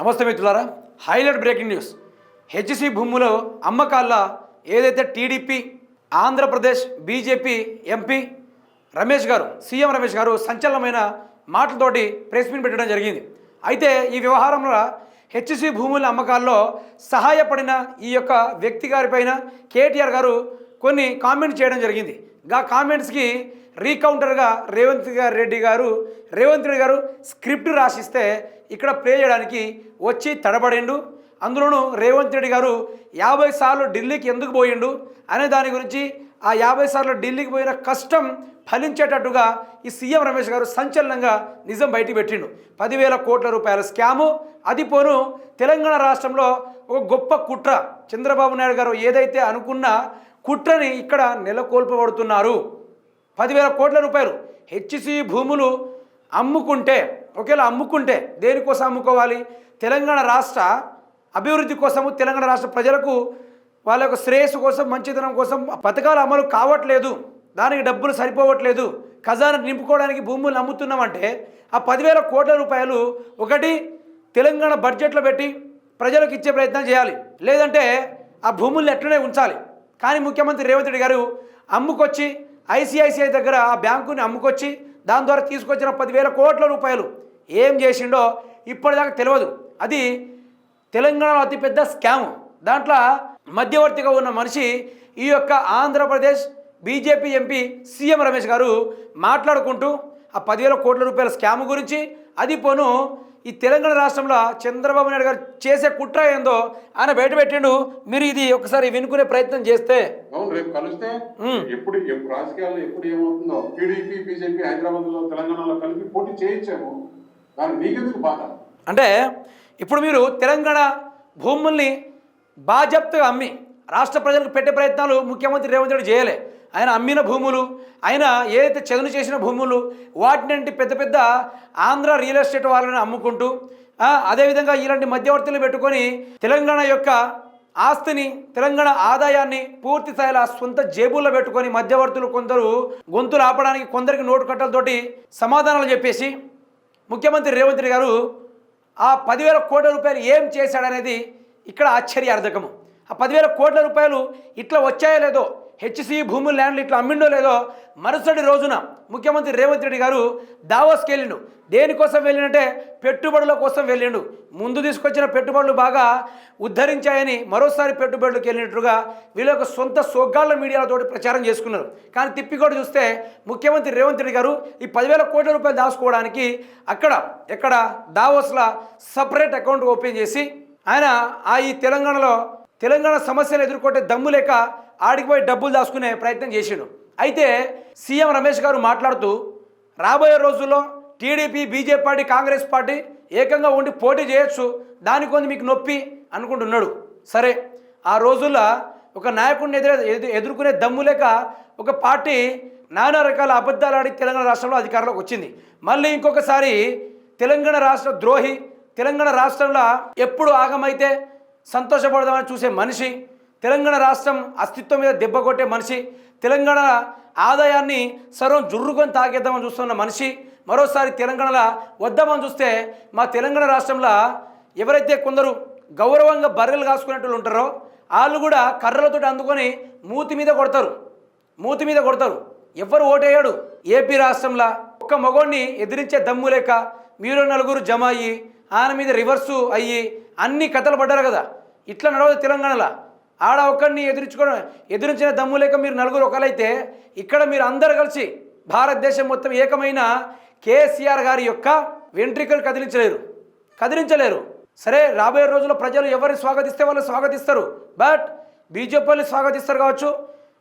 నమస్తే మిత్రులారా highlight breaking news. HC భూములో అమ్మకాల ఏదైతే TDP Andhra Pradesh BJP MP Ramesh గారు సీఎం రమేష్ గారు సంచలనమైన మాటలతోటి ప్రెస్ మీట్ పెట్టడం జరిగింది. అయితే ఈ వ్యవహారంలో హెచ్సి భూముల అమ్మకాల్లో సహాయపడిన ఈ యొక్క వ్యక్తి గారిపైన కేటీఆర్ గారు కొన్ని కామెంట్స్ చేయడం జరిగింది. గా కామెంట్స్కి రీకౌంటర్గా రేవంత్ గారి రెడ్డి గారు రేవంత్ రెడ్డి గారు స్క్రిప్ట్ రాసిస్తే ఇక్కడ ప్లే చేయడానికి వచ్చి తడబడిండు. అందులోనూ రేవంత్ రెడ్డి గారు యాభై సార్లు ఢిల్లీకి ఎందుకు పోయిండు అనే దాని గురించి ఆ యాభై సార్లు ఢిల్లీకి పోయిన కష్టం ఫలించేటట్టుగా ఈ సీఎం రమేష్ గారు సంచలనంగా నిజం బయటికి పెట్టిండు. పదివేల కోట్ల రూపాయల స్కాము. అది పోను తెలంగాణ రాష్ట్రంలో ఒక గొప్ప కుట్ర. చంద్రబాబు నాయుడు గారు ఏదైతే అనుకున్న కుట్రని ఇక్కడ నెలకొల్పబడుతున్నారు. పదివేల కోట్ల రూపాయలు హెచ్సి భూములు అమ్ముకుంటే ఒకవేళ అమ్ముకుంటే దేనికోసం అమ్ముకోవాలి? తెలంగాణ రాష్ట్ర అభివృద్ధి కోసము తెలంగాణ రాష్ట్ర ప్రజలకు వాళ్ళ యొక్క శ్రేయస్సు కోసం మంచితనం కోసం పథకాలు అమలు కావట్లేదు. దానికి డబ్బులు సరిపోవట్లేదు. ఖజానా నింపుకోవడానికి భూములు అమ్ముతున్నామంటే ఆ పదివేల కోట్ల రూపాయలు ఒకటి తెలంగాణ బడ్జెట్లో పెట్టి ప్రజలకు ఇచ్చే ప్రయత్నం చేయాలి. లేదంటే ఆ భూముల్ని ఎట్లనే ఉంచాలి. కానీ ముఖ్యమంత్రి రేవంత్ రెడ్డి గారు అమ్ముకొచ్చి ఐసిఐసిఐ దగ్గర ఆ బ్యాంకుని అమ్ముకొచ్చి దాని ద్వారా తీసుకొచ్చిన పదివేల కోట్ల రూపాయలు ఏం చేసిండో ఇప్పటిదాకా తెలియదు. అది తెలంగాణలో అతిపెద్ద స్కామ్. దాంట్లో మధ్యవర్తిగా ఉన్న మనిషి ఈ యొక్క Andhra Pradesh BJP MP CM Ramesh గారు మాట్లాడుకుంటూ ఆ పదివేల కోట్ల రూపాయల స్కామ్ గురించి అది పోను ఈ తెలంగాణ రాష్ట్రంలో చంద్రబాబు నాయుడు గారు చేసే కుట్ర ఏందో ఆయన బయటపెట్టిండు మీరు ఇది ఒకసారి వినుకునే ప్రయత్నం చేస్తే. అవును రేపు కలిస్తే. ఎప్పుడు ఎప్పుడు రాజకీయాల్లో ఎప్పుడు ఏమవుతుందో టీడీపీ బీజేపీ హైదరాబాద్లో తెలంగాణలో కలిపి పోటీ చేయించాము దాని మీకెందుకు బాధ? అంటే ఇప్పుడు మీరు తెలంగాణ భూముల్ని బాజప్తుగా అమ్మి రాష్ట్ర ప్రజలకు పెట్టే ప్రయత్నాలు ముఖ్యమంత్రి రేవంత్ రెడ్డి చేయలే. ఆయన అమ్మిన భూములు ఆయన ఏదైతే చదును చేసిన భూములు వాటినంటి పెద్ద పెద్ద ఆంధ్ర రియల్ ఎస్టేట్ వాళ్ళని అమ్ముకుంటూ అదేవిధంగా ఇలాంటి మధ్యవర్తులు పెట్టుకొని తెలంగాణ యొక్క ఆస్తిని తెలంగాణ ఆదాయాన్ని పూర్తి స్థాయిలో ఆ సొంత జేబుల్లో పెట్టుకొని మధ్యవర్తులు కొందరు గొంతులు ఆపడానికి కొందరికి నోటు కట్టలతోటి సమాధానాలు చెప్పేసి ముఖ్యమంత్రి రేవంత్ రెడ్డి గారు ఆ పదివేల కోట్ల రూపాయలు ఏం చేశాడనేది ఇక్కడ ఆశ్చర్యార్థకము. ఆ పదివేల కోట్ల రూపాయలు ఇట్లా వచ్చాయో లేదో హెచ్సి భూములు ల్యాండ్లు ఇట్లా అమ్మిండో లేదో మరుసటి రోజున ముఖ్యమంత్రి రేవంత్ రెడ్డి గారు దావోస్కి వెళ్ళిండు దేనికోసం వెళ్ళినంటే పెట్టుబడుల కోసం వెళ్ళిండు. ముందు తీసుకొచ్చిన పెట్టుబడులు బాగా ఉద్ధరించాయని మరోసారి పెట్టుబడులకు వెళ్ళినట్టుగా వీళ్ళ యొక్క సొంత సోగ్గాళ్ళ మీడియాలతోటి ప్రచారం చేసుకున్నారు. కానీ తిప్పికోటి చూస్తే ముఖ్యమంత్రి రేవంత్ రెడ్డి గారు ఈ పదివేల కోట్ల రూపాయలు దాచుకోవడానికి అక్కడ ఎక్కడ దావోస్లో సపరేట్ అకౌంట్ ఓపెన్ చేసి ఆయన ఆ ఈ తెలంగాణలో తెలంగాణ సమస్యలు ఎదుర్కొంటే దమ్ము లేక ఆడికిపోయి డబ్బులు దాచుకునే ప్రయత్నం చేసిండు. అయితే సీఎం రమేష్ గారు మాట్లాడుతూ రాబోయే రోజుల్లో TDP BJP party Congress party ఏకంగా ఉండి పోటీ చేయొచ్చు దానికి కొంది మీకు నొప్పి అనుకుంటున్నాడు. సరే ఆ రోజుల్లో ఒక నాయకుడిని ఎదురు ఎదు- ఎదుర్కొనే దమ్ము లేక ఒక పార్టీ నానా రకాల అబద్ధాలు ఆడి తెలంగాణ రాష్ట్రంలో అధికారంలోకి వచ్చింది. మళ్ళీ ఇంకొకసారి తెలంగాణ రాష్ట్ర ద్రోహి తెలంగాణ రాష్ట్రంలో ఎప్పుడు ఆగమైతే సంతోషపడదామని చూసే మనిషి తెలంగాణ రాష్ట్రం అస్తిత్వం మీద దెబ్బ కొట్టే మనిషి తెలంగాణ ఆదాయాన్ని సర్వం జుర్రుకొని తాగేద్దామని చూస్తున్న మనిషి మరోసారి తెలంగాణలో వద్దామని చూస్తే మా తెలంగాణ రాష్ట్రంలో ఎవరైతే కొందరు గౌరవంగా బర్రెలు కాసుకునేటోళ్ళు ఉంటారో వాళ్ళు కూడా కర్రలతోటి అందుకొని మూతి మీద కొడతారు. మూతి మీద కొడతారు. ఎవరు ఓటేయాడు. ఏపీ రాష్ట్రంలో ఒక్క మగోడిని ఎదిరించే దమ్ము లేక మీరు నలుగురు జమ అయ్యి ఆయన మీద రివర్సు అయ్యి అన్ని కథలు పడ్డారు కదా. ఇట్లా నడవదు తెలంగాణలో. ఆడ ఒక్కడిని ఎదురించుకోవడం ఎదురించిన దమ్ము లేక మీరు నలుగురు ఒకరైతే ఇక్కడ మీరు అందరు కలిసి భారతదేశం మొత్తం ఏకమైన కేసీఆర్ గారి యొక్క వెంట్రికలు కదిలించలేరు. కదిలించలేరు. సరే రాబోయే రోజుల్లో ప్రజలు ఎవరిని స్వాగతిస్తే వాళ్ళు స్వాగతిస్తారు. బట్ బీజేపీని స్వాగతిస్తారు కావచ్చు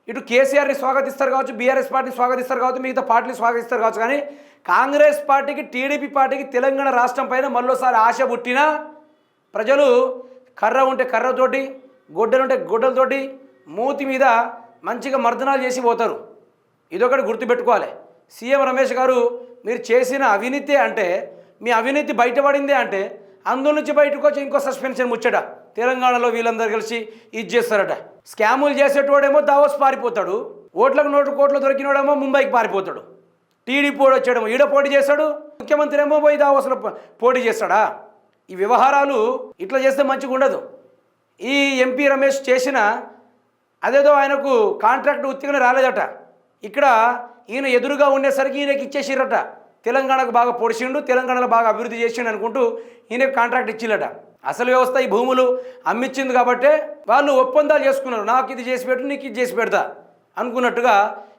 ఇటు కేసీఆర్ని స్వాగతిస్తారు కావచ్చు బీఆర్ఎస్ పార్టీని స్వాగతిస్తారు కావచ్చు మిగతా పార్టీని స్వాగతిస్తారు కావచ్చు. కానీ కాంగ్రెస్ పార్టీకి టీడీపీ పార్టీకి తెలంగాణ రాష్ట్రం పైన మరోసారి ఆశ పుట్టినా ప్రజలు కర్ర ఉంటే కర్రతోటి గొడ్డలుంటే గొడ్డలతోటి మూతి మీద మంచిగా మర్దనాలు చేసి పోతారు. ఇదొకటి గుర్తుపెట్టుకోవాలి. సీఎం రమేష్ గారు మీరు చేసిన అవినీతి అంటే మీ అవినీతి బయటపడిందే అంటే అందులో నుంచి బయటకు వచ్చి ఇంకో సస్పెన్షన్ ముచ్చట. తెలంగాణలో వీళ్ళందరూ కలిసి ఇది చేస్తారట. స్కాములు చేసేటోడేమో దావోస్ పారిపోతాడు. ఓట్లకు నోటు కోట్లు దొరికినోడేమో ముంబైకి పారిపోతాడు. టీడీపీ పోటీ ఈడ పోటీ చేస్తాడు ముఖ్యమంత్రి ఏమో పోయి దావసలు పోటీ చేస్తాడా? ఈ వ్యవహారాలు ఇట్లా చేస్తే మంచిగా ఉండదు. ఈ ఎంపీ రమేష్ చేసిన అదేదో ఆయనకు కాంట్రాక్ట్ ఉత్తిగానే రాలేదట. ఇక్కడ ఈయన ఎదురుగా ఉండేసరికి ఈయనకి ఇచ్చేసిరట. తెలంగాణకు బాగా పొడిచిండు తెలంగాణలో బాగా అభివృద్ధి చేసిండు అనుకుంటూ ఈయనకు కాంట్రాక్ట్ ఇచ్చిల్లట అసలు వ్యవస్థ ఈ భూములు అమ్మిచ్చింది కాబట్టే వాళ్ళు ఒప్పందాలు చేసుకున్నారు. నాకు ఇది చేసి పెట్టు నీకు ఇది చేసి పెడతా అనుకున్నట్టుగా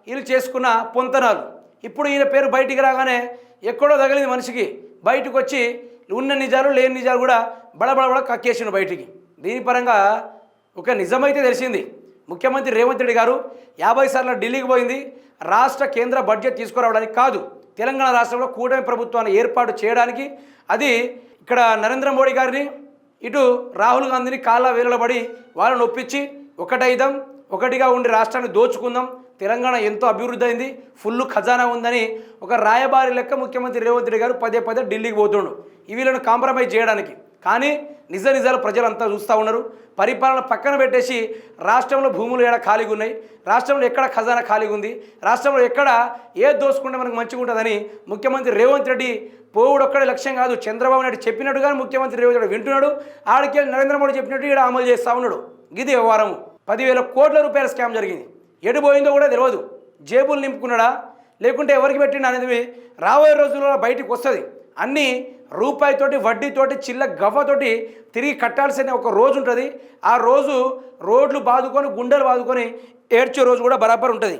వీళ్ళు చేసుకున్న పొంతనాలు. ఇప్పుడు ఈయన పేరు బయటికి రాగానే ఎక్కడో తగిలింది మనిషికి. బయటకు వచ్చి ఉన్న నిజాలు లేని నిజాలు కూడా బడబడబడ కక్కేసిండు బయటికి. దీని పరంగా ఒక నిజమైతే తెలిసింది. ముఖ్యమంత్రి రేవంత్ రెడ్డి గారు యాభై సార్లు ఢిల్లీకి పోయింది. రాష్ట్ర కేంద్ర బడ్జెట్ తీసుకురావడానికి కాదు తెలంగాణ రాష్ట్రంలో కూటమి ప్రభుత్వాన్ని ఏర్పాటు చేయడానికి. అది ఇక్కడ నరేంద్ర మోడీ గారిని ఇటు రాహుల్ గాంధీని కాళ్ళ వేలబడి వాళ్ళని ఒప్పించి ఒకటైదాం ఒకటిగా ఉండి రాష్ట్రాన్ని దోచుకుందాం తెలంగాణ ఎంతో అభివృద్ధి అయింది. ఫుల్ ఖజానా ఉందని ఒక రాయబారి లెక్క ముఖ్యమంత్రి రేవంత్ రెడ్డి గారు పదే పదే ఢిల్లీకి పోతుండు. ఈ వీళ్ళను కాంప్రమైజ్ చేయడానికి. కానీ నిజ నిజాలు ప్రజలంతా చూస్తూ ఉన్నారు. పరిపాలన పక్కన పెట్టేసి రాష్ట్రంలో భూములు ఎక్కడ ఖాళీగా ఉన్నాయి? రాష్ట్రంలో ఎక్కడ ఖజానా ఖాళీగా ఉంది? రాష్ట్రంలో ఎక్కడ ఏది దోసుకుంటే మనకు మంచిగా ఉంటుందని ముఖ్యమంత్రి రేవంత్ రెడ్డి పోవుడు లక్ష్యం కాదు. చంద్రబాబు నాయుడు చెప్పినట్టుగా ముఖ్యమంత్రి రేవంత్ రెడ్డి వింటున్నాడు. ఆడికి నరేంద్ర మోడీ చెప్పినట్టు ఇక్కడ అమలు చేస్తూ ఉన్నాడు. ఇది వ్యవహారం పదివేల కోట్ల రూపాయల స్కామ్ జరిగింది. ఎడిపోయిందో కూడా తెలియదు జేబులు నింపుకున్నాడా? లేకుంటే ఎవరికి పెట్టిండు అనేది రాబోయే రోజుల్లో బయటికి వస్తుంది. అన్నీ రూపాయితోటి వడ్డీతోటి చిల్ల గవ్వతోటి తిరిగి కట్టాల్సిన ఒక రోజు ఉంటుంది. ఆ రోజు రోడ్లు బాదుకొని గుండెలు బాదుకొని ఏడ్చే రోజు కూడా బరాబర్ ఉంటుంది.